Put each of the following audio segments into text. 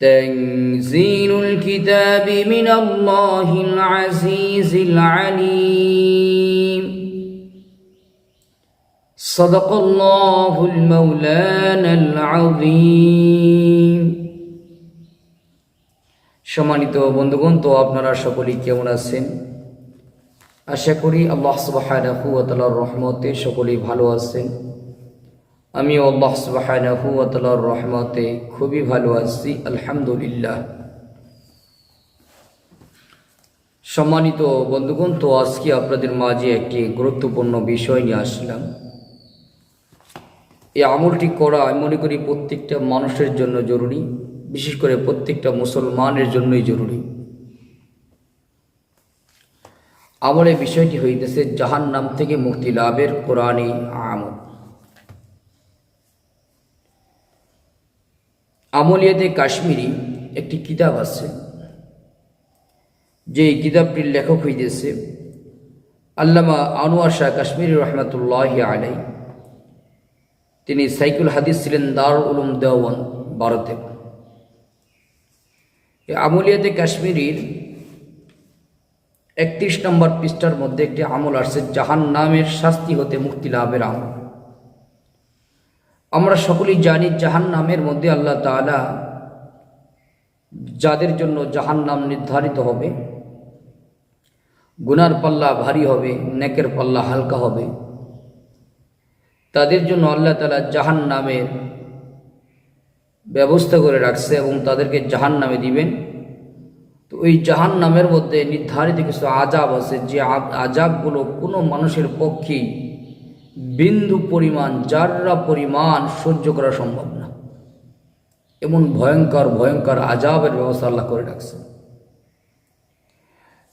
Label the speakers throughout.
Speaker 1: تنزيل الكتاب من الله العزيز العليم صدق الله المولانا العظيم সম্মানিত বন্ধুগণ তো আপনারা সকলেই কেমন আছেন আশা করি আল্লাহ সুবাহানাহু ওয়া তাআলার রহমতে সকলেই ভালো আছেন আমিও আল্লাহ তাআলার রহমতে খুবই ভালো আছি, আলহামদুলিল্লাহ। সম্মানিত বন্ধুগণ, তো আজকে আপনাদের মাঝে একটি গুরুত্বপূর্ণ বিষয় নিয়ে আসলাম। এই আমলটি করা, আমি মনে করি, প্রত্যেকটা মানুষের জন্য জরুরি, বিশেষ করে প্রত্যেকটা মুসলমানের জন্যই জরুরি। আমলের বিষয়টি হইতেছে জাহান নাম থেকে মুক্তি লাভের কোরআনী আমল। আমলিয়াতে কাশ্মীরি একটি কিতাব আছে যে কিতাবটির লেখক হইতেছে আল্লামা আনোয়ার শাহ কাশ্মীর রহমতুল্লাহ আলাই তিনি সাইকুল হাদিস ছিলেন দার উলুম দেওয়ান ভারতে। আমলিয়াতে কাশ্মীরির একত্রিশ নম্বর পৃষ্ঠার মধ্যে একটি আমল আসছে জাহান নামের শাস্তি হতে মুক্তি লাভের আমল। আমরা সকলেই জানি জাহান নামের মধ্যে আল্লাহ তালা যাদের জন্য জাহান নাম নির্ধারিত হবে, গুনার পাল্লা ভারী হবে, নেকের পাল্লা হালকা হবে। তাদের জন্য আল্লাহ তালা জাহান নামের ব্যবস্থা করে রাখছে এবং তাদেরকে জাহান নামে দিবেন। তো ওই জাহান নামের মধ্যে নির্ধারিত কিছু আজাব আছে, যে আজাবগুলো কোনো মানুষের পক্ষেই বিন্দু পরিমাণ, যাররা পরিমাণ সহ্য করা সম্ভব না। এমন ভয়ঙ্কর ভয়ঙ্কর আজাবের ব্যবস্থা আল্লাহ করে রাখছে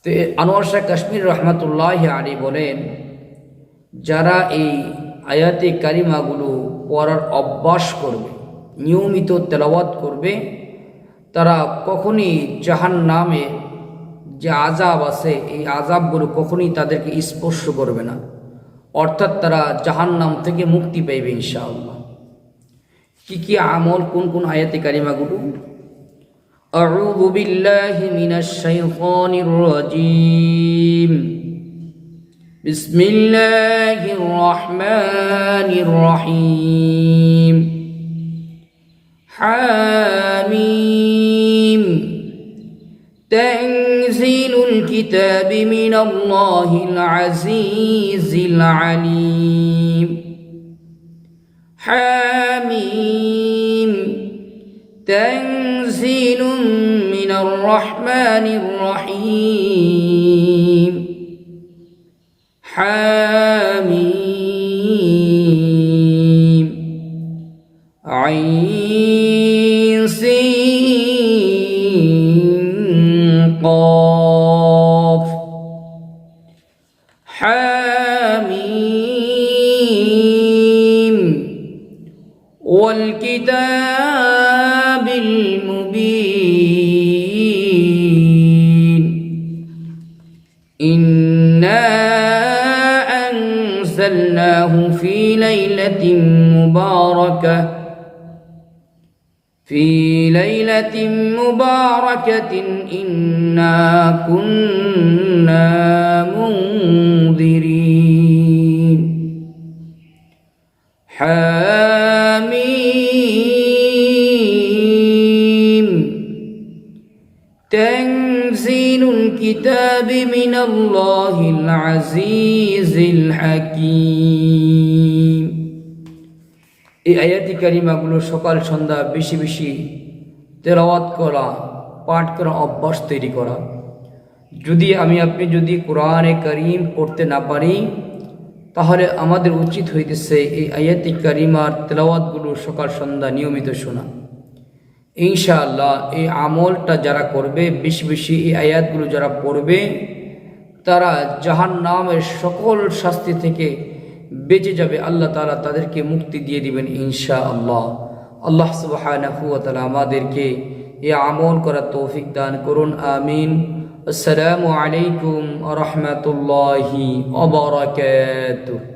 Speaker 1: তো আনোয়ার শাহ কাশ্মীর রহমতুল্লাহ আলী বলেন, যারা এই আয়াতে কারিমাগুলো পড়ার অভ্যাস করবে, নিয়মিত তেলাওয়াত করবে, তারা কখনই জাহান নামে যে আজাব আছে, এই আজাবগুলো কখনই তাদেরকে স্পর্শ করবে না। অর্থাৎ তারা জাহান নাম থেকে মুক্তি পাইবে ইনশাআল্লাহ কি কি আমল কোন কোন আয়াতে কারিমাগুলো أعوذ بالله من الشيطان الرجيم بسم الله الرحمن الرحيم حاميم تنزيل الكتاب من الله العزيز العليم. حاميم تنزيل من الرحمن الرحيم. حاميم والكتاب المبين. إنا أنزلناه في ليلة مباركة في ليلة مباركة إنا كنا الكتاب الكتاب من الله العزيز الحكيم এই আয়াতি কারিমাগুলো সকাল সন্ধ্যা বেশি বেশি তেলাওয়াত করা পাঠ করা অভ্যাস তৈরি করা যদি আমি আপনি যদি কোরআনে করিম পড়তে না পারি তাহলে আমাদের উচিত হইতেছে এই আয়াতি কারিমার তেলাওয়াতগুলো সকাল সন্ধ্যা নিয়মিত শোনা ইনশাআল্লাহ, এই আমলটা যারা করবে, বেশি বেশি এই আয়াতগুলো যারা পড়বে, তারা জাহান নামের সকল শাস্তি থেকে বেঁচে যাবে। আল্লাহ তালা তাদেরকে মুক্তি দিয়ে দিবেন ইনশা আল্লাহ আল্লাহ সুবহানাহু ওয়া আমাদেরকে এ আমল করার তৌফিক দান করুন, আমিন। আসসালামু আলাইকুম রাহমাতুল্লাহি ওয়া বারাকাতুহু।